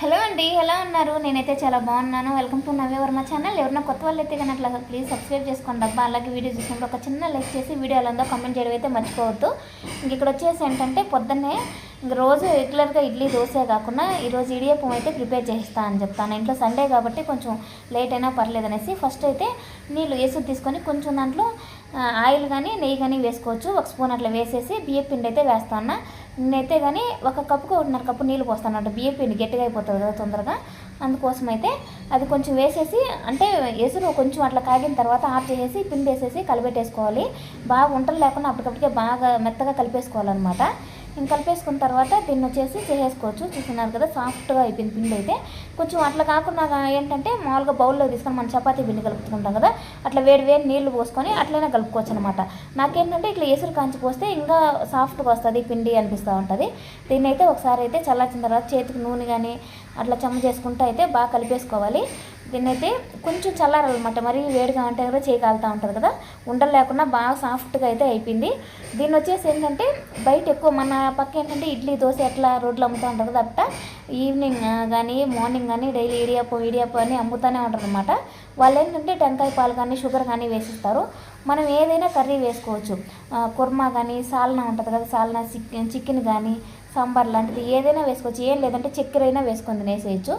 Hello అండి ఎలా ఉన్నారు? నేనైతే చాలా బాగున్నాను. Welcome to Navya Varma channel ఎవరైనా కొత్త వాళ్ళు అయితే కనుక అట్లా ప్లీజ్ సబ్స్క్రైబ్ చేసుకోండి అబ్బా. అలాగే వీడియో చూసినప్పుడు ఒక చిన్న లైక్ చేసి వీడియో ఎలా ఉందో కామెంట్ చేయడం అయితే మర్చిపోవద్దు. ఇంక ఇక్కడ వచ్చేసి ఏంటంటే పొద్దున్నే రోజు రెగ్యులర్గా ఇడ్లీ దోశే కాకుండా ఈరోజు ఇడియప్పం అయితే ప్రిపేర్ చేస్తా అని చెప్తాను. ఇంట్లో సండే కాబట్టి కొంచెం లేట్ అయినా పర్లేదు అనేసి ఫస్ట్ అయితే నీళ్ళు వేసి తీసుకొని కొంచెం దాంట్లో ఆయిల్ కానీ నెయ్యి కానీ వేసుకోవచ్చు. ఒక స్పూన్ అట్లా వేసేసి బియ్య పిండి అయితే వేస్తాను నేనైతే కానీ ఒక కప్పుకు ఒకటిన్నర కప్పు నీళ్ళు పోస్తాను అంటే బియ్య పిండి గట్టిగా అయిపోతుంది కదా తొందరగా. అందుకోసం అయితే అది కొంచెం వేసేసి అంటే ఎసురు కొంచెం అట్లా కాగిన తర్వాత ఆఫ్ చేసేసి పిండి వేసేసి కలిపెట్టేసుకోవాలి. బాగా ఉంటలు లేకుండా అప్పటికప్పటికే బాగా మెత్తగా కలిపేసుకోవాలన్నమాట. ఇంకా కలిపేసుకున్న తర్వాత దీన్ని వచ్చేసి చేసేసుకోవచ్చు. చూస్తున్నారు కదా సాఫ్ట్గా అయిపోయింది పిండి అయితే. కొంచెం అట్లా కాకుండా ఏంటంటే మామూలుగా బౌల్లో తీసుకొని మనం చపాతీ పిండి కలుపుకుంటాం కదా అట్లా వేడి వేడి నీళ్ళు పోసుకొని అట్లనే కలుపుకోవచ్చు అనమాట నాకేంటంటే ఇట్లా ఎసురు కాంచి పోస్తే ఇంకా సాఫ్ట్గా వస్తుంది పిండి అనిపిస్తూ ఉంటుంది. దీన్ని అయితే ఒకసారి అయితే చల్లార్చిన తర్వాత చేతికి నూనె కానీ అట్లా చెమ్మ చేసుకుంటూ అయితే బాగా కలిపేసుకోవాలి. దీన్ని అయితే కొంచెం చల్లారాలన్నమాట. మరీ వేడిగా ఉంటే కదా చేయగలుగుతూ ఉంటుంది కదా. ఉండలు లేకుండా బాగా సాఫ్ట్గా అయితే అయిపోయింది. దీన్ని వచ్చేసి ఏంటంటే బయట ఎక్కువ మన పక్క ఏంటంటే ఇడ్లీ దోశ ఎట్లా రోడ్లు అమ్ముతూ ఉంటారు కదా అట్ట ఈవినింగ్ కానీ మార్నింగ్ కానీ డైలీ ఇడియాపో ఇడియాపో అని అమ్ముతూనే ఉంటారు అనమాట వాళ్ళు ఏంటంటే టెంకాయ పాలు కానీ షుగర్ కానీ వేసిస్తారు. మనం ఏదైనా కర్రీ వేసుకోవచ్చు. కుర్మా కానీ సాల్నా ఉంటుంది కదా సాల్నా చికెన్ చికెన్ కానీ సాంబార్ లాంటిది ఏదైనా వేసుకోవచ్చు. ఏం లేదంటే చక్కెర అయినా వేసుకొని తినేసేయచ్చు.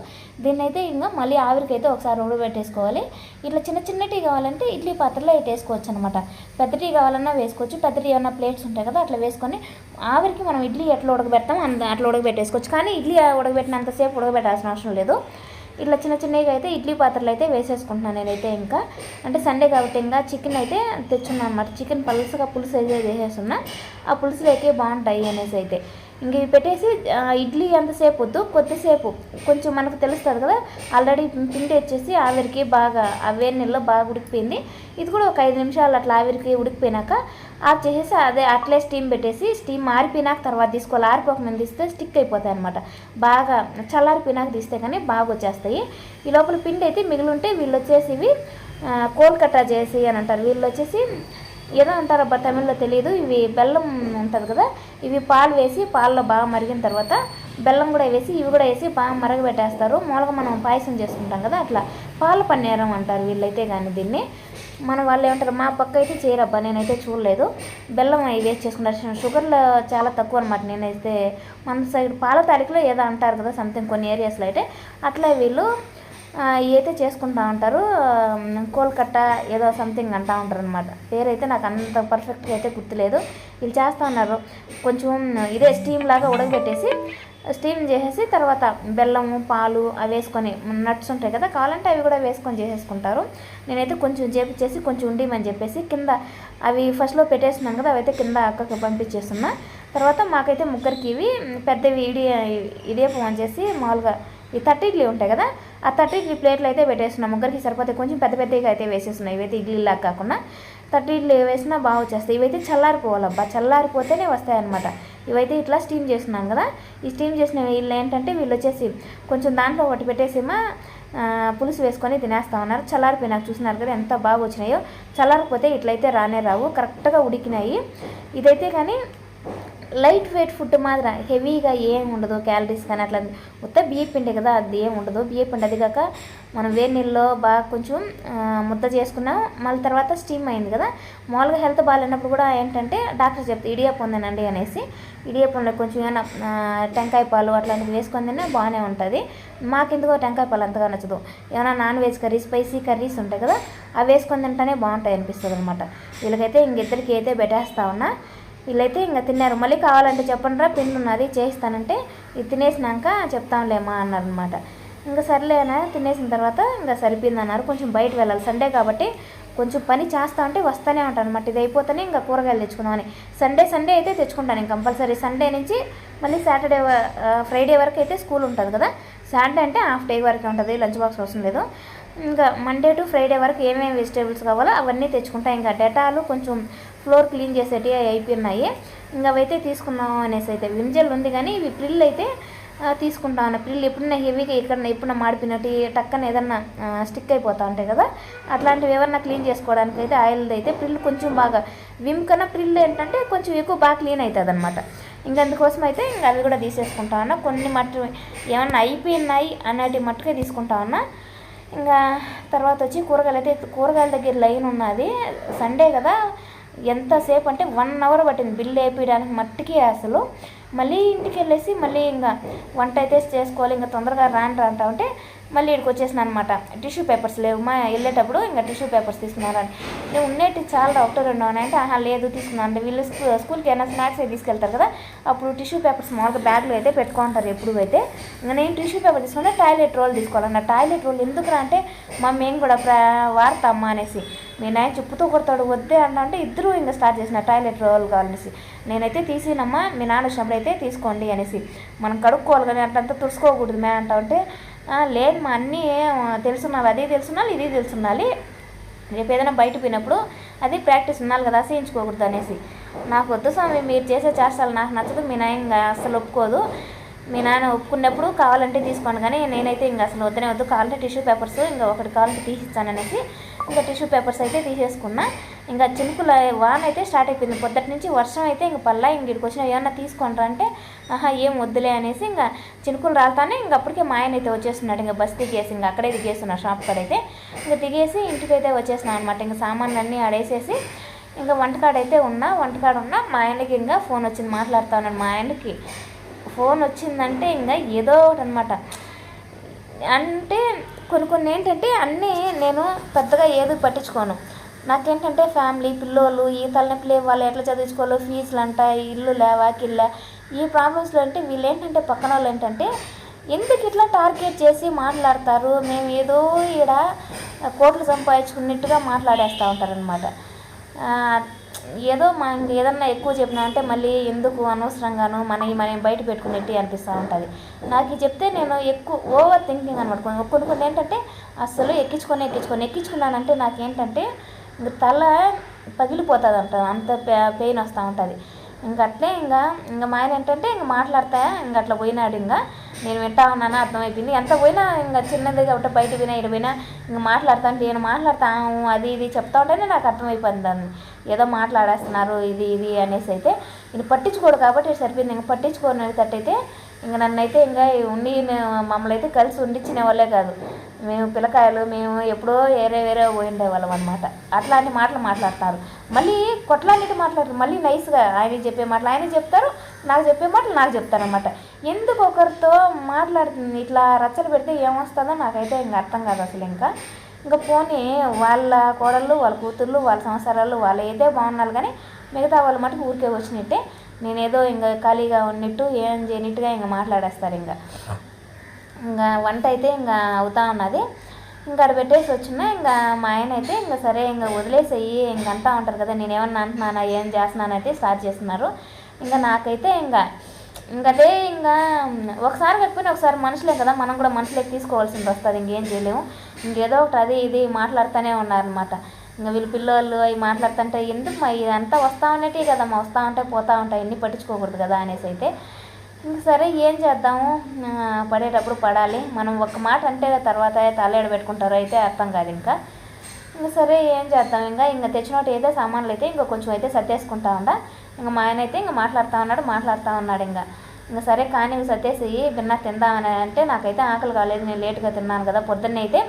దీన్ని అయితే ఇంకా మళ్ళీ ఆవిరికైతే ఒకసారి ఉడబెట్టేసుకోవాలి ఇట్లా చిన్న చిన్న టీ కావాలంటే ఇడ్లీ పాత్రలో వేసుకోవచ్చు అనమాట పెద్ద టీ కావాలన్నా వేసుకోవచ్చు. పెద్ద టీ ఏమన్నా ప్లేట్స్ ఉంటాయి కదా అట్లా వేసుకొని ఆవిరికి మనం ఇడ్లీ ఎట్లా ఉడకబెడతాం అంత అట్లా ఉడకబెట్టేసుకోవచ్చు. కానీ ఇడ్లీ ఉడకబెట్టినంతసేపు ఉడకబెట్టాల్సిన అవసరం లేదు. ఇట్లా చిన్న చిన్నగా అయితే ఇడ్లీ పాత్రలు అయితే వేసేసుకుంటున్నాను నేనైతే ఇంకా. అంటే సండే కాబట్టి ఇంకా చికెన్ అయితే తెచ్చున్నాను అనమాట చికెన్ పలుసుగా పులుసు అయితే వేసేస్తున్నా ఆ పులుసులు అయితే బాగుంటాయి అనేసి అయితే. ఇంక ఇవి పెట్టేసి ఇడ్లీ ఎంతసేపు వద్దు కొద్దిసేపు. కొంచెం మనకు తెలుస్తుంది కదా ఆల్రెడీ పిండి వచ్చేసి ఆవిరికి బాగా ఆ వేడి నీళ్ళలో బాగా ఉడికిపోయింది. ఇది కూడా ఒక ఐదు నిమిషాలు అట్లా ఆవిరికి ఉడికిపోయినాక ఆఫ్ చేసేసి అదే అట్లే స్టీమ్ పెట్టేసి స్టీమ్ ఆరిపోయినాక తర్వాత తీసుకోవాలి. ఆరిపోకుండా తీస్తే స్టిక్ అయిపోతాయి అనమాట బాగా చల్లారిపోయినాక తీస్తే కానీ బాగా వచ్చేస్తాయి. ఈ లోపల పిండి అయితే మిగిలి ఉంటే వీళ్ళు వచ్చేసి ఇవి కోల్కట్టా చేసి అని అంటారు. వీళ్ళు వచ్చేసి ఏదో అంటారబ్బా తమిళ్ళో తెలియదు. ఇవి బెల్లం ఉంటుంది కదా ఇవి పాలు వేసి పాలలో బాగా మరిగిన తర్వాత బెల్లం కూడా వేసి ఇవి కూడా వేసి బాగా మరగబెట్టేస్తారు. మూలగా మనం పాయసం చేసుకుంటాం కదా అట్లా. పాల పన్నీరం అంటారు వీళ్ళైతే కానీ దీన్ని. మన వాళ్ళు ఏమంటారు మా పక్క అయితే చేయరబ్బా నేనైతే చూడలేదు. బెల్లం అవి వేసి చేసుకుంటారు. షుగర్లో చాలా తక్కువ అనమాట నేనైతే మన సైడ్ పాల తారీఖులో ఏదో అంటారు కదా సంథింగ్ కొన్ని ఏరియాస్లో అయితే. అట్లా వీళ్ళు అయితే చేసుకుంటా ఉంటారు కోల్కట్ట కోల్కట్టా ఏదో సంథింగ్ అంటా ఉంటారు అనమాట పేరైతే నాకు అంత పర్ఫెక్ట్గా అయితే గుర్తులేదు. వీళ్ళు చేస్తూ ఉన్నారు. కొంచెం ఇదే స్టీమ్ లాగా ఉడకబెట్టేసి స్టీమ్ చేసేసి తర్వాత బెల్లము పాలు అవి వేసుకొని నట్స్ ఉంటాయి కదా కావాలంటే అవి కూడా వేసుకొని చేసేసుకుంటారు. నేనైతే కొంచెం చేపించేసి కొంచెం ఉండిమని చెప్పేసి కింద అవి ఫస్ట్లో పెట్టేస్తున్నాను కదా అవైతే కింద అక్కకి పంపించేస్తున్నా. తర్వాత మాకైతే ముగ్గురికి ఇవి పెద్దవి ఇడి ఇడియపం అని చేసి మామూలుగా ఈ థర్టీ ఉంటాయి కదా ఆ థర్టీ త్రీ ప్లేట్లు అయితే పెట్టేస్తున్నాం. ముగ్గురికి సరిపోతే కొంచెం పెద్ద పెద్దగా అయితే వేసేస్తున్నాయి. ఇవైతే ఇడ్లీలాగా కాకుండా థర్టీ ఇడ్లీ వేసినా బాగా వచ్చేస్తాయి. ఇవైతే చల్లారిపోవాలబ్బా. చల్లారిపోతేనే వస్తాయన్నమాట. ఇవైతే ఇట్లా స్టీమ్ చేస్తున్నాం కదా. ఈ స్టీమ్ చేసిన వీళ్ళు ఏంటంటే వీళ్ళు వచ్చేసి కొంచెం దాంట్లో ఒకటి పెట్టేసేమా పులుసు వేసుకొని తినేస్తా ఉన్నారు. చల్లారిపోయి నాకు చూసినారు కదా ఎంత బాగా వచ్చినాయో. చల్లారిపోతే ఇట్లయితే రానే రావు. కరెక్ట్గా ఉడికినాయి. ఇదైతే కానీ లైట్ వెయిట్ ఫుడ్ మాత్రం హెవీగా ఏం ఉండదు క్యాలరీస్ కానీ అట్లా. మొత్తం బియ్య పిండి కదా అది ఏం ఉండదు. బియ్య పిండి అది కాక మనం వేడి నీళ్ళలో బాగా కొంచెం ముద్ద చేసుకున్నాం. మళ్ళీ తర్వాత స్టీమ్ అయింది కదా. మామూలుగా హెల్త్ బాగాలేనప్పుడు కూడా ఏంటంటే డాక్టర్ చెప్తే ఇడియాపం తినండి అనేసి. ఇడియాపంలో కొంచెం ఏమైనా టెంకాయ పాలు అట్లాంటివి వేసుకొని తిన్నా బాగానే ఉంటుంది. మాకెందుకో టెంకాయ పాలు అంతగా నచ్చదు. ఏమైనా non veg curry spicy curries ఉంటాయి కదా అవి వేసుకొని తింటేనే బాగుంటాయి అనిపిస్తుంది అనమాట వీళ్ళకైతే ఇంకిద్దరికి అయితే పెట్టేస్తా ఉన్నా. వీళ్ళైతే ఇంకా తిన్నారు. మళ్ళీ కావాలంటే చెప్పండి రా పిండి ఉన్నది చేయిస్తానంటే ఇది తినేసినాక చెప్తాంలేమా అన్నారనమాట ఇంకా సర్లేనా తినేసిన తర్వాత ఇంకా సరిపోయింది అన్నారు కొంచెం బయట వెళ్ళాలి. సండే కాబట్టి కొంచెం పని చేస్తా ఉంటే వస్తూనే ఉంటాను అనమాట ఇది అయిపోతేనే ఇంకా కూరగాయలు తెచ్చుకుందామని. సండే సండే అయితే తెచ్చుకుంటాను ఇంక కంపల్సరీ. సండే నుంచి మళ్ళీ సాటర్డే ఫ్రైడే వరకు అయితే స్కూల్ ఉంటుంది కదా. సాటర్డే అంటే హాఫ్ డే వరకే ఉంటుంది. లంచ్ బాక్స్ అవసరం లేదు. ఇంకా మండే టు ఫ్రైడే వరకు ఏమేమి వెజిటేబుల్స్ కావాలో అవన్నీ తెచ్చుకుంటా. ఇంకా డెటాలు కొంచెం ఫ్లోర్ క్లీన్ చేసేటివి అయిపోయినాయి. ఇంకా అవైతే తీసుకుందాం అనేసి అయితే వింజల్ ఉంది కానీ ఇవి ప్రిల్ అయితే తీసుకుంటాను ప్రిల్ ఎప్పుడైనా హెవీగా ఎక్కడ ఎప్పుడైనా మాడిపోయినట్టు టక్కన ఏదన్నా స్టిక్ అయిపోతా ఉంటాయి కదా. అట్లాంటివి ఏమన్నా క్లీన్ చేసుకోవడానికి అయితే ఆయిల్ అయితే ప్రిల్ కొంచెం బాగా విమ్ కన్నా ప్రిల్ ఏంటంటే కొంచెం ఎక్కువ బాగా క్లీన్ అవుతుంది అనమాట ఇంకా అందుకోసం అయితే ఇంకా అవి కూడా తీసేసుకుంటా కొన్ని మట్టు ఏమన్నా అయిపోయినాయి అన్నటి మట్టుకే తీసుకుంటా ఉన్నా. ఇంకా తర్వాత వచ్చి కూరగాయలు అయితే కూరగాయల దగ్గర లైన్ ఉన్నది. సండే కదా ఎంతసేపు అంటే వన్ అవర్ పట్టింది. బిల్లు వేపించడానికి మట్టికి అసలు. మళ్ళీ ఇంటికి వెళ్ళేసి మళ్ళీ ఇంకా వంట అయితే చేసుకోవాలి. ఇంకా తొందరగా రాను రా అంటా ఉంటే మళ్ళీ ఇక్కడికి వచ్చేసిన అనమాట టిష్యూ పేపర్స్ లేవు. మా వెళ్ళేటప్పుడు ఇంకా టిష్యూ పేపర్స్ తీసుకున్నారని. నేను ఉండేటి చాలా ఒకటో రెండు ఆహా లేదు తీసుకున్నాను అంటే వీళ్ళు స్కూల్కి ఏమైనా స్నాక్స్ అయితే తీసుకెళ్తారు కదా అప్పుడు టిష్యూ పేపర్స్ మామూలుగా బ్యాగ్లో అయితే పెట్టుకుంటారు ఎప్పుడు అయితే. ఇంకా నేను టిష్యూ పేపర్ తీసుకుంటే టాయిలెట్ రోల్ తీసుకోవాలన్న. టాయిలెట్ రోల్ ఎందుకురా అంటే మా మేము కూడా ప్ర వాడతామ్మా అనేసి. మీ నాయన చెప్పుతూ కొడతాడు వద్దే అన్న అంటే ఇద్దరు ఇంకా స్టార్ట్ చేసిన టాయిలెట్ రోల్ కావాలనేసి నేనైతే తీసినమ్మా మీ నాన్న వచ్చినప్పుడు అయితే తీసుకోండి అనేసి. మనం కడుక్కోవాలి కానీ అట్లంతా తుడుచుకోకూడదు మే అంటే ఉంటే లేదు మా అన్నీ తెలుసున్నావు అది తెలుసున్నాలి ఇది తెలుసున్నాలి. రేపు ఏదైనా బయట పోయినప్పుడు అది ప్రాక్టీస్ ఉండాలి కదా చేయించుకోకూడదు అనేసి. నాకు వద్దు స్వామి మీరు చేసే చేస్తాలు నాకు నచ్చదు మీ నాయన ఇంకా అస్సలు ఒప్పుకోదు. మీ నాన్న ఒప్పుకున్నప్పుడు కావాలంటే తీసుకోండి కానీ నేనైతే ఇంకా అసలు వద్దనే వద్దు. కావాలంటే టిష్యూ పేపర్స్ ఇంకా ఒకటి కావాలంటే తీసిచ్చాను అనేసి ఇంకా టిష్యూ పేపర్స్ అయితే తీసేసుకున్నా. ఇంకా చినుకుల వాన అయితే స్టార్ట్ అయిపోయింది. పొద్దుటి నుంచి వర్షం అయితే ఇంక పల్లా ఇంక ఇక్కడికి వచ్చిన ఏమన్నా తీసుకుంటారా అంటే ఆహా ఏం వద్దులే అనేసి ఇంకా చినుకులు రాలుతానే ఇంక అప్పటికే మా ఆయన అయితే వచ్చేస్తున్నాడు. ఇంకా బస్ దిగేసి ఇంకా అక్కడే దిగేస్తున్నాడు షాప్ అయితే. ఇంకా దిగేసి ఇంటికి అయితే వచ్చేసినా అనమాట ఇంకా సామాన్లన్నీ ఆడేసేసి ఇంకా వంటకాడైతే ఉన్నా వంటకాడు ఉన్నా మా ఆయనకి ఇంకా ఫోన్ వచ్చింది. మాట్లాడుతా ఉన్నాను మా ఆయనకి. ఫోన్ వచ్చిందంటే ఇంకా ఏదో ఒకటి అనమాట అంటే కొన్ని కొన్ని ఏంటంటే అన్నీ నేను పెద్దగా ఏది పట్టించుకోను. నాకేంటంటే ఫ్యామిలీ పిల్లోళ్ళు ఈ తలనొప్పి వాళ్ళు ఎట్లా చదివించుకోవాలో ఫీజులు అంట ఇల్లు లేవా కిల్ల ఈ ప్రాబ్లమ్స్లో అంటే వీళ్ళు ఏంటంటే పక్కన వాళ్ళు ఏంటంటే ఎందుకు ఇట్లా టార్గెట్ చేసి మాట్లాడతారు? మేము ఏదో ఈడ కోట్లు సంపాదించుకున్నట్టుగా మాట్లాడేస్తూ ఉంటారనమాట ఏదో మనం ఏదన్నా ఎక్కువ చెప్పినా అంటే మళ్ళీ ఎందుకు అనవసరంగాను మన మనం బయట పెట్టుకున్నట్టు అనిపిస్తూ ఉంటుంది. నాకు ఇది చెప్తే నేను ఎక్కువ ఓవర్ థింకింగ్ అనమాట. కొన్ని కొన్ని కొన్ని ఏంటంటే అస్సలు ఎక్కించుకొని ఎక్కించుకొని ఎక్కించుకున్నానంటే నాకేంటంటే ఇంక తల పగిలిపోతుంది అంట అంత పెయిన్ వస్తూ ఉంటుంది. ఇంక అట్లే ఇంకా ఇంకా మా ఆయన ఏంటంటే ఇంక మాట్లాడతా. ఇంక అట్లా పోయినాడు ఇంకా. నేను వింటా ఉన్నాను? అర్థమైపోయింది. ఎంత పోయినా ఇంకా చిన్నది కాబట్టి బయట పోయినా ఇక్కడ పోయినా ఇంకా మాట్లాడతా నేను మాట్లాడతాను అది ఇది చెప్తా ఉంటేనే నాకు అర్థమైపోయింది దాన్ని ఏదో మాట్లాడేస్తున్నారు ఇది ఇది అనేసి అయితే ఇది పట్టించుకోడు కాబట్టి సరిపోయింది. ఇంక పట్టించుకోనట్టయితే ఇంక నన్ను అయితే ఇంకా ఉండి మమ్మల్ని అయితే కలిసి ఉండిచ్చిన వాళ్ళే కాదు. మేము పిల్లకాయలు మేము ఎప్పుడో వేరే వేరే పోయిండే వాళ్ళం అనమాట అట్లాంటి మాటలు మాట్లాడతారు. మళ్ళీ కొట్లాంటి మాట్లాడతారు మళ్ళీ నైస్గా ఆయన చెప్పే మాటలు ఆయన చెప్తారు నాకు చెప్పే మాటలు నాకు చెప్తారు అనమాట ఎందుకు ఒకరితో మాట్లాడుతుంది? ఇట్లా రచ్చలు పెడితే ఏమొస్తుందో నాకైతే ఇంకా అర్థం కాదు అసలు ఇంకా. ఇంకా పోనీ వాళ్ళ కోడళ్ళు వాళ్ళ కూతుర్లు వాళ్ళ సంసారాలు వాళ్ళ ఏదే బాగున్నారు కానీ మిగతా వాళ్ళ మటుకు ఊరికే వచ్చినట్టే. నేనేదో ఇంకా ఖాళీగా ఉన్నట్టు ఏం చేయనట్టుగా ఇంకా మాట్లాడేస్తారు ఇంకా. ఇంకా వంట అయితే ఇంకా అవుతా ఉన్నది. ఇంకా అక్కడ పెట్టేసి వచ్చిన ఇంకా మా ఆయన అయితే ఇంకా సరే ఇంకా వదిలేసేయి ఇంకంతా ఉంటారు కదా నేను ఏమన్నా అంటున్నానా ఏం చేస్తున్నానైతే స్టార్ట్ చేస్తున్నారు. ఇంకా నాకైతే ఇంకా ఇంకా అదే ఇంకా ఒకసారి కాకపోయినా ఒకసారి మనుషులే కదా మనం కూడా మనుషులకి తీసుకోవాల్సింది వస్తుంది ఇంకేం చేయలేము. ఇంకేదో ఒకటి అది ఇది మాట్లాడుతూనే ఉన్నారనమాట ఇంకా వీళ్ళ పిల్లోళ్ళు అవి మాట్లాడుతుంటే ఎందుకు మా ఇదంతా వస్తూ ఉన్నట్టే కదమ్మా వస్తూ ఉంటే పోతూ ఉంటాయి ఎన్ని పట్టించుకోకూడదు కదా అనేసి అయితే ఇంక సరే ఏం చేద్దాము? పడేటప్పుడు పడాలి. మనం ఒక మాట అంటే తర్వాత తలేడ పెట్టుకుంటారో అయితే అర్థం కాదు ఇంకా. ఇంకా సరే ఏం చేద్దాం? ఇంకా ఇంకా తెచ్చినట్టు అయితే సామాన్లు అయితే ఇంకా కొంచెం అయితే సర్దేసుకుంటా ఉండ. ఇంకా మా ఆయన అయితే ఇంకా మాట్లాడుతూ ఉన్నాడు మాట్లాడుతూ ఉన్నాడు ఇంకా. ఇంకా సరే కానీ సర్దేసి బిన్నా తిందామని అంటే నాకైతే ఆకలి కాలేదు నేను లేట్గా తిన్నాను కదా. పొద్దున్నే అయితే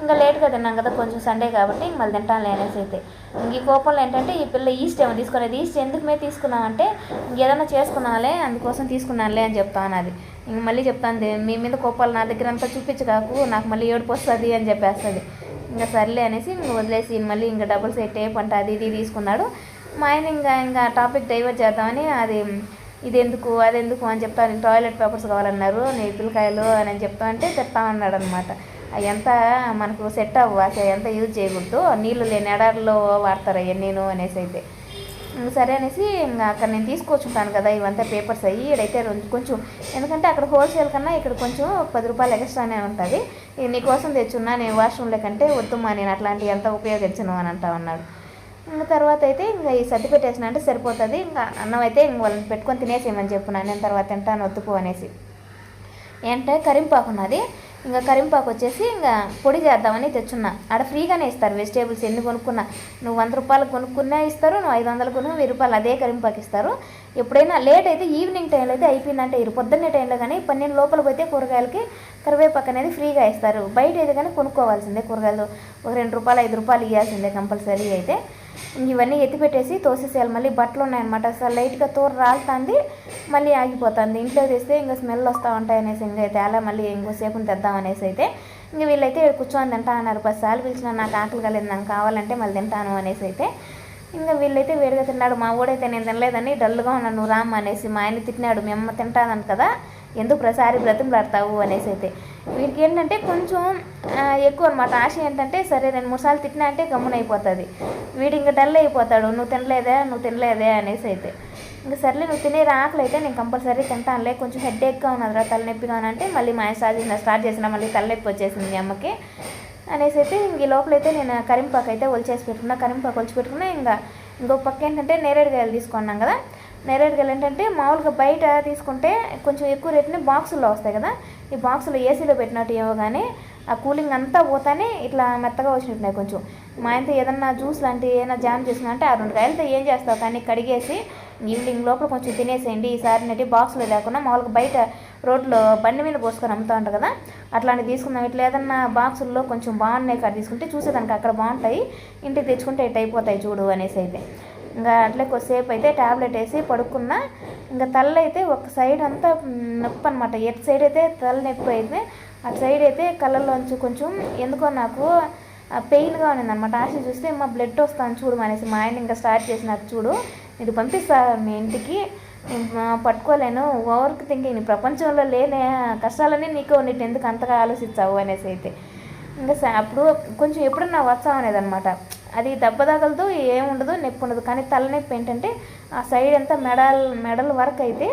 ఇంకా లేట్గా తిన్నాం కదా కొంచెం సండే కాబట్టి ఇంక మళ్ళీ తింటాను అనేసి అయితే. ఇంక ఈ కోపంలో ఏంటంటే ఈ పిల్ల ఈస్ట్ ఏమో తీసుకునేది ఈస్ట్ ఎందుకు మేము తీసుకున్నామంటే ఇంకేదైనా చేసుకున్నాలే అందుకోసం తీసుకున్నానులే అని చెప్తాను అది ఇంక మళ్ళీ చెప్తాను మీ మీద కోపాలు నా దగ్గర అంతా చూపించకాకు నాకు మళ్ళీ ఏడుపు వస్తుంది అని చెప్పేస్తుంది. ఇంకా సర్లే అనేసి వదిలేసి మళ్ళీ ఇంకా డబుల్ సైడ్ టేప్ అంటే అది ఇది తీసుకున్నాడు. మా ఆయన ఇంకా ఇంకా టాపిక్ డైవర్ట్ చేద్దామని అది ఇది ఎందుకు అది ఎందుకు అని చెప్తాను టాయిలెట్ పేపర్స్ కావాలన్నారు నీ పిల్లకాయలు అని చెప్తా అంటే చెప్తా ఉన్నాడు అనమాట ఎంత మనకు సెట్ అవ్వ అసలు ఎంత యూజ్ చేయకూడదు. నీళ్ళు లేని ఎడారిలో వాడతారు నేను అనేసి అయితే. సరే అనేసి ఇంకా అక్కడ నేను తీసుకొచ్చుంటాను కదా ఇవంతా పేపర్స్ అయ్యి ఇక్కడైతే కొంచెం ఎందుకంటే అక్కడ హోల్సేల్ కన్నా ఇక్కడ కొంచెం పది రూపాయలు ఎక్స్ట్రానే ఉంటుంది. నీకోసం తెచ్చున్నా నేను వాష్రూమ్లో కంటే వద్దుమా నేను అట్లాంటివి ఎంత ఉపయోగించను అని అంటా ఉన్నాడు. ఇంకా తర్వాత అయితే ఇంకా ఈ సర్ది పెట్టేసిన అంటే సరిపోతుంది. ఇంకా అన్నం అయితే ఇంక వాళ్ళని పెట్టుకొని తినేసేయమని చెప్పున్నాను నేను తర్వాత తింటాను వద్దుకు అనేసి. ఏంటంటే కరింపాకు ఉన్నది. ఇంకా కరింపాకు వచ్చేసి ఇంకా పొడి చేద్దామని తెచ్చున్నా. ఆడ ఫ్రీగానే ఇస్తారు వెజిటేబుల్స్ ఎన్ని కొనుక్కున్నా. నువ్వు వంద రూపాయలు కొనుక్కున్నా ఇస్తారు నువ్వు ఐదు వందలు కొను వెయ్యి రూపాయలు అదే కరింపాకు ఇస్తారు. ఎప్పుడైనా లేట్ అయితే ఈవినింగ్ టైంలో అయితే అయిపోయిందంటే ఇరు పొద్దున్నే టైంలో కానీ పన్నెండు లోపల పోతే కూరగాయలకి కరివేపాకు అనేది ఫ్రీగా ఇస్తారు. బయట అయితే కానీ కొనుక్కోవాల్సిందే కూరగాయలు. ఒక రెండు రూపాయలు ఐదు రూపాయలు ఇవ్వాల్సిందే కంపల్సరీ అయితే. ఇవన్నీ ఎత్తిపెట్టేసి తోసేసేయాలి. మళ్ళీ బట్టలు ఉన్నాయన్నమాట. అసలు లైట్గా తోర రాలుతుంది మళ్ళీ ఆగిపోతుంది. ఇంట్లో తెస్తే ఇంకా స్మెల్ వస్తూ ఉంటాయి అనేసి ఇంకా అయితే. అలా మళ్ళీ ఇంకోసేపు తెద్దాం అనేసి అయితే ఇంక వీళ్ళైతే కూర్చొని తింటా అన్నారు. పది సార్లు పిలిచిన నాకు ఆకలి కలిగింది నాకు కావాలంటే మళ్ళీ తింటాను అనేసి అయితే ఇంకా వీళ్ళైతే వేడిగా తిన్నాడు. మా ఊడైతే నేను తినలేదని డల్గా ఉన్నాను. నువ్వు రామ్మ అనేసి మా ఆయన తిట్టినాడు. మీ అమ్మ కదా ఎందుకు ప్రసారి బ్రతిమలాడతావు అనేసి అయితే. వీరికి ఏంటంటే కొంచెం ఎక్కువ అనమాట ఆశ ఏంటంటే సరే రెండు మూడు సార్లు తిట్టినా అంటే గమ్మునైపోతుంది. వీడు ఇంకా డల్ అయిపోతాడు. నువ్వు తినలేదా నువ్వు తినలేదే అనేసి అయితే. ఇంకా సర్లే నువ్వు తినే ఆకలి అయితే నేను కంపల్సరీ తింటానులే. కొంచెం హెడ్ఏక్గా ఉన్నదిరా తలనొప్పిగా అంటే మళ్ళీ మా స్టార్ట్ చేసిన స్టార్ట్ చేసిన మళ్ళీ తలనొప్పి వచ్చేసింది మీ అమ్మకి. అనేసి అయితే ఇంక ఈ లోపల అయితే నేను కరింపాకు అయితే ఒలిచేసి పెట్టుకున్నా. కరింపాకు ఒలిచి పెట్టుకున్నా. ఇంకా ఇంకొక పక్క ఏంటంటే నేరేడుగాయలు తీసుకున్నాం కదా. నేరేడుకాయలు ఏంటంటే మామూలుగా బయట తీసుకుంటే కొంచెం ఎక్కువ రేటుని బాక్సుల్లో వస్తాయి కదా. ఈ బాక్సులో ఏసీలో పెట్టినట్టు ఇవ్వగానే ఆ కూలింగ్ అంతా పోతానే ఇట్లా మెత్తగా వచ్చినట్టున్నాయి కొంచెం. మా ఆయనతో ఏదన్నా జ్యూస్ లాంటివి ఏదైనా జామ్ చేసుకున్నా అంటే ఆ రెండు కాయలతో ఏం చేస్తావు? కానీ కడిగేసి ఈవినింగ్ లోపల కొంచెం తినేసేయండి. ఈసారి నెట్టి బాక్స్లో లేకుండా మామూలుగా బయట రోడ్లో బండి మీద పోసుకొని అమ్ముతూ ఉంటారు కదా. అట్లాంటివి తీసుకుందాం. ఇట్లా ఏదన్నా బాక్సుల్లో కొంచెం బాగున్నాయి కాడ తీసుకుంటే చూసేదానికి అక్కడ బాగుంటాయి. ఇంటికి తెచ్చుకుంటే ఇటు అయిపోతాయి చూడు అనేసి అయితే. ఇంకా అట్లే కొద్దిసేపు అయితే ట్యాబ్లెట్ వేసి పడుకున్నా. ఇంకా తల అయితే ఒక సైడ్ అంతా నొప్పి అనమాట ఎటు సైడ్ అయితే తల నొప్పి అయితే అటు సైడ్ అయితే కళ్ళల్లోంచి కొంచెం ఎందుకో నాకు పెయిన్గా ఉన్నది అనమాట ఆశ చూస్తే మా బ్లడ్ వస్తాను చూడు అనేసి మా ఆయన ఇంకా స్టార్ట్ చేసినారు చూడు. ఇది పంపిస్తా మీ ఇంటికి. పట్టుకోలేను. ఓవర్కి థింకింగ్ నీ ప్రపంచంలో లేని కష్టాలన్నీ నీకు నీటి ఎందుకు అంతగా ఆలోచించావు అనేసి అయితే. ఇంకా అప్పుడు కొంచెం ఎప్పుడన్నా వచ్చా అనేది అనమాట అది దెబ్బ తగలదు ఏముండదు నొప్పి ఉండదు. కానీ తలనొప్పి ఏంటంటే ఆ సైడ్ అంతా మెడల్ మెడల్ వరకు అయితే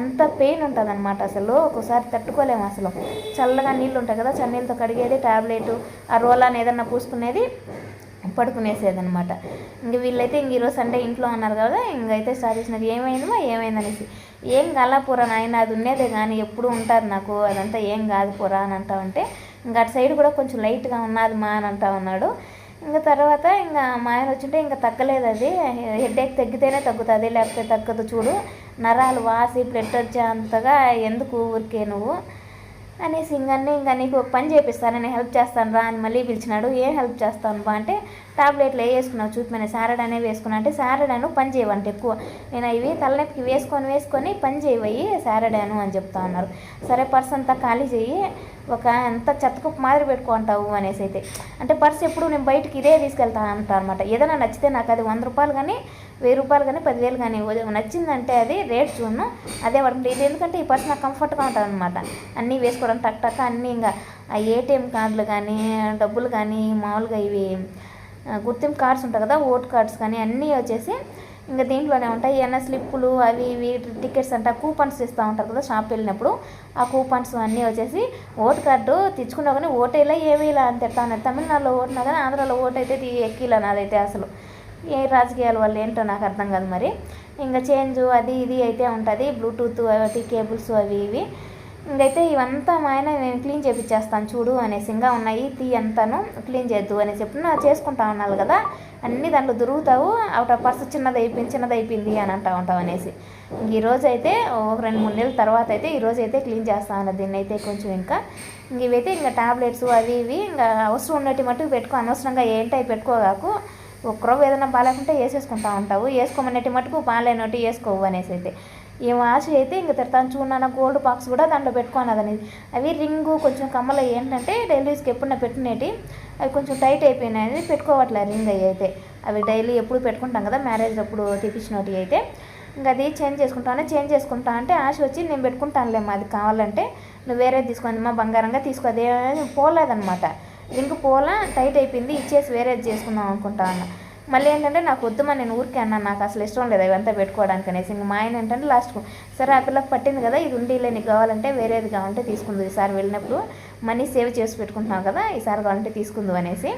అంత పెయిన్ ఉంటుంది అనమాట అసలు. ఒక్కోసారి తట్టుకోలేము అసలు. చల్లగా నీళ్ళు ఉంటాయి కదా చన్నీళ్ళతో కడిగేది టాబ్లెట్ ఆ రోలాన్ని ఏదన్నా పూసుకునేది పడుకునేసేదనమాట ఇంక వీళ్ళైతే ఇంక ఈరోజు సండే ఇంట్లో ఉన్నారు కదా ఇంకైతే స్టార్ట్ చేసినది ఏమైందమ్మా ఏమైందనేసి. ఏం కాలా నాయన అది ఉండేదే కానీ ఎప్పుడు ఉంటారు నాకు అదంతా ఏం కాదు పురా అని అంటా ఉంటే ఇంకా అటు సైడ్ కూడా కొంచెం లైట్గా ఉన్నది మా అని అంటా ఉన్నాడు. ఇంకా తర్వాత ఇంకా మా ఆయన వచ్చింటే ఇంకా తగ్గలేదు అది. హెడ్ఏక్ తగ్గితేనే తగ్గుతుంది లేకపోతే తగ్గదు చూడు. నరాలు వాసి బ్లడ్ వచ్చే అంతగా ఎందుకు ఊరికే నువ్వు? అనేసి సింగర్ని ఇంకా నీకు పని చేపిస్తాను నేను హెల్ప్ చేస్తాను రా అని మళ్ళీ పిలిచినాడు. ఏం హెల్ప్ చేస్తాను బా అంటే టాబ్లెట్లు ఏ వేసుకున్నావు? చూపిన సారడ్ అనేవి వేసుకున్నా. అంటే సారడాను పని చేయవంట ఎక్కువ. నేను ఇవి తలనొప్పికి వేసుకొని వేసుకొని పని చేయవయ్యి సారడాను అని చెప్తా ఉన్నారు సరే పర్స్ అంతా ఖాళీ చేయి ఒక ఎంత చెత్తకుప్పు మాదిరి పెట్టుకుంటావు అనేసి అయితే. అంటే పర్స్ ఎప్పుడు నేను బయటికి ఇదే తీసుకెళ్తాను అంటారు అనమాట ఏదైనా నచ్చితే నాకు అది వంద రూపాయలు కానీ వెయ్యి రూపాయలు కానీ పదివేలు కానీ నచ్చిందంటే అది రేట్ చూడను అదే పడుతుంది ఇది ఎందుకంటే ఈ పర్స్ నాకు కంఫర్ట్గా ఉంటుంది అనమాట అన్నీ వేసుకోవడం టక్ టక్ అన్నీ ఇంకా ఆ ఏటీఎం కార్డులు కానీ డబ్బులు కానీ మామూలుగా ఇవి గుర్తింపు కార్డ్స్ ఉంటాయి కదా ఓట్ కార్డ్స్ కానీ అన్నీ వచ్చేసి ఇంకా దీంట్లోనే ఉంటాయి. ఏమైనా స్లిప్పులు అవి ఇవి టికెట్స్ అంట కూపన్స్ ఇస్తూ ఉంటారు కదా షాప్ వెళ్ళినప్పుడు. ఆ కూపన్స్ అన్నీ వచ్చేసి ఓటు కార్డు తెచ్చుకున్నా కానీ ఓటేలా ఏవేలా అని తిడతాను తమిళనాడులో ఓటున్నా కానీ ఆంధ్రాలో ఓటు అయితే ఎక్కిలా నాదైతే అసలు. ఏ రాజకీయాల వల్ల ఏంటో నాకు అర్థం కాదు మరి. ఇంకా చేంజ్ అది ఇది అయితే ఉంటుంది. బ్లూటూత్ ఒకటి కేబుల్స్ అవి ఇవి. ఇంకైతే ఇవంతా మా ఆయన నేను క్లీన్ చేపించేస్తాను చూడు అనేసి ఇంకా ఉన్నాయి. తీ అంతాను క్లీన్ చేద్దు అనేసి చెప్పి నా చేసుకుంటా ఉన్నాను కదా. అన్ని దాంట్లో దొరుకుతావు. అవుట పర్స్ చిన్నది అయిపోయింది చిన్నది అయిపోయింది అని అంటా ఉంటావు అనేసి. ఈ ఈరోజు అయితే ఒక రెండు మూడు నెలల తర్వాత అయితే ఈరోజు అయితే క్లీన్ చేస్తా ఉన్నా దీన్ని అయితే కొంచెం ఇంకా. ఇంక ఇవైతే ఇంకా టాబ్లెట్స్ అవి ఇవి ఇంకా అవసరం ఉన్నట్టు మట్టుకు పెట్టుకో. అనవసరంగా ఏంటవి పెట్టుకోగాకు ఒక్కరో ఏదైనా బాగాలేకుంటే వేసేసుకుంటా ఉంటావు. వేసుకోమనేటి మటుకు బాగాలేనట్టు వేసుకోవు అనేసి అయితే. ఈ వాచ్ అయితే ఇంక తను చూడన్న గోల్డ్ బాక్స్ కూడా దాంట్లో పెట్టుకున్నదని అవి రింగు కొంచెం కమ్మలు ఏంటంటే డైలీస్కి ఎప్పుడైనా పెట్టినవి అవి కొంచెం టైట్ అయిపోయినాయి పెట్టుకోవట్లే రింగ్ అవి అయితే. అవి డైలీ ఎప్పుడు పెట్టుకుంటాం కదా మ్యారేజ్ అప్పుడు తెప్పించినవి అయితే. ఇంకా అది చేంజ్ చేసుకుంటానే చేంజ్ చేసుకుంటా అంటే ఆశ వచ్చి నేను పెట్టుకుంటానులేమ్మా అది కావాలంటే నువ్వు వేరే తీసుకోండి మా బంగారంగా తీసుకో అదే పోలేదనమాట రింగ్ పోలా టైట్ అయిపోయింది ఇచ్చేసి వేరేది చేసుకుందాం అనుకుంటా అన్న. మళ్ళీ ఏంటంటే నాకు వద్దుమా నేను ఊరికే అన్నా నాకు అసలు ఇష్టం లేదు ఇవంతా పెట్టుకోవడానికి అనేసి. ఇంక మా ఆయన ఏంటంటే లాస్ట్కు సరే ఆ పిల్లకి పట్టింది కదా ఇది ఉండిలే నీకు కావాలంటే వేరేది కావాలంటే తీసుకుందు. ఈసారి వెళ్ళినప్పుడు మనీ సేవ్ చేసి పెట్టుకుంటున్నావు కదా ఈసారి కావాలంటే తీసుకుందు అనేసి.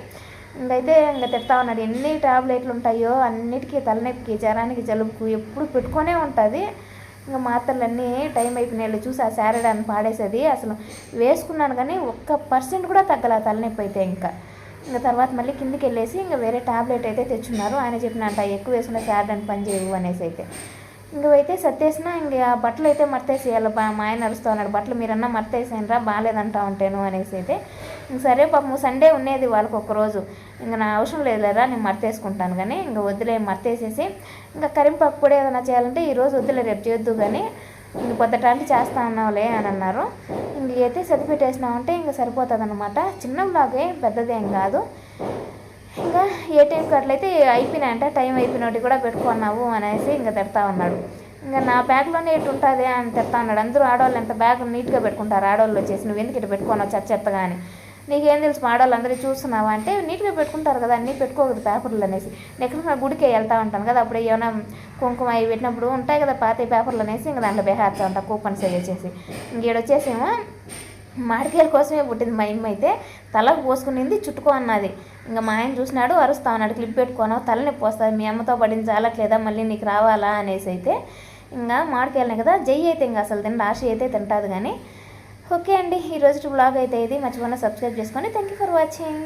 ఇంకైతే ఇంకా తిడతా ఉన్నాడు ఎన్ని టాబ్లెట్లు ఉంటాయో అన్నిటికీ తలనొప్పికి జ్వరానికి జలుబుకు ఎప్పుడు పెట్టుకొనే ఉంటుంది. ఇంకా మాత్రలన్నీ టైం అయిపోయినాయి. చూసి ఆ శారీడ్ అని పాడేసేది. అసలు వేసుకున్నాను కానీ ఒక్క పర్సెంట్ కూడా తగ్గల తలనొప్పి అయితే ఇంకా. ఇంకా తర్వాత మళ్ళీ కిందికి వెళ్ళేసి ఇంకా వేరే టాబ్లెట్ అయితే తెచ్చున్నారు. ఆయన చెప్పినంట ఎక్కువ వేసుకున్న శారీడ్ అని పని చేయవు అనేసి అయితే. ఇంకవైతే సత్తేసిన ఇంక ఆ బట్టలు అయితే మర్తేసేయాలి బా మా ఆయన అరుస్తూ ఉన్నాడు. బట్టలు మీరన్నా మర్తేసేయనరా బాగాలేదంటా ఉంటాను అనేసి అయితే ఇంక సరే పాపం సండే ఉండేది వాళ్ళకి ఒకరోజు రోజు నా అవసరం లేదు లేదా నేను మర్తేసుకుంటాను కానీ ఇంక వద్దులే మర్తేసేసి ఇంకా కరింపాకు కూడా ఏదైనా చేయాలంటే ఈరోజు వద్దులే రేపు చేయొద్దు కానీ ఇంక పొద్దుటాంటి చేస్తా ఉన్నావులే అని అన్నారు. ఇంక అయితే సర్ది వేసినామంటే ఇంక సరిపోతుంది అనమాట చిన్న బ్లాగే పెద్దదేం కాదు. ఇంకా ఏ టైంకి అట్లయితే అయిపోయినాయంట టైం అయిపోయినట్టు కూడా పెట్టుకున్నావు అనేసి ఇంకా తిడతా ఉన్నాడు. ఇంకా నా బ్యాగ్లోనే ఎటు ఉంటుంది అని తిడతా ఉన్నాడు. అందరూ ఆడవాళ్ళు ఎంత బ్యాగ్ నీట్గా పెట్టుకుంటారు ఆడవాళ్ళు వచ్చేసి నువ్వు ఎందుకు ఇటు పెట్టుకున్నావు చెత్త చెత్తగా అని. నీకేం తెలుసు మా ఆడవాళ్ళు అందరూ చూస్తున్నావా అంటే నీట్గా పెట్టుకుంటారు కదా అన్నీ పెట్టుకోకూడదు పేపర్లు అనేసి. నెక్స్ట్ నా గుడికి వెళ్తా ఉంటాను కదా అప్పుడు ఏమైనా కుంకుమ అవి పెట్టినప్పుడు ఉంటాయి కదా పాత పేపర్లు అనేసి ఇంకా దాంట్లో బేహేస్తా ఉంటా కూపన్స్ అవి వచ్చేసి. ఇంకేడొచ్చేసేమో మాడికాయల కోసమే పుట్టింది మా ఇమ్మ అయితే తలకు పోసుకునింది చుట్టుకో అన్నది. ఇంకా మా ఆయన చూసినాడు అరుస్తా ఉన్నాడు క్లిప్ పెట్టుకోను తలనొప్పి వస్తుంది మీ అమ్మతో పడింది చాలట్లేదా మళ్ళీ నీకు రావాలా? అనేసి అయితే ఇంకా మాడికెళ్ళినాయి కదా జై అయితే ఇంకా అసలు తిన ఆశ అయితే తింటుంది కానీ. ఓకే అండి ఈ రోజు బ్లాగ్ అయితే ఇది. మర్చిపోయిన సబ్స్క్రైబ్ చేసుకొని థ్యాంక్ యూ ఫర్ వాచింగ్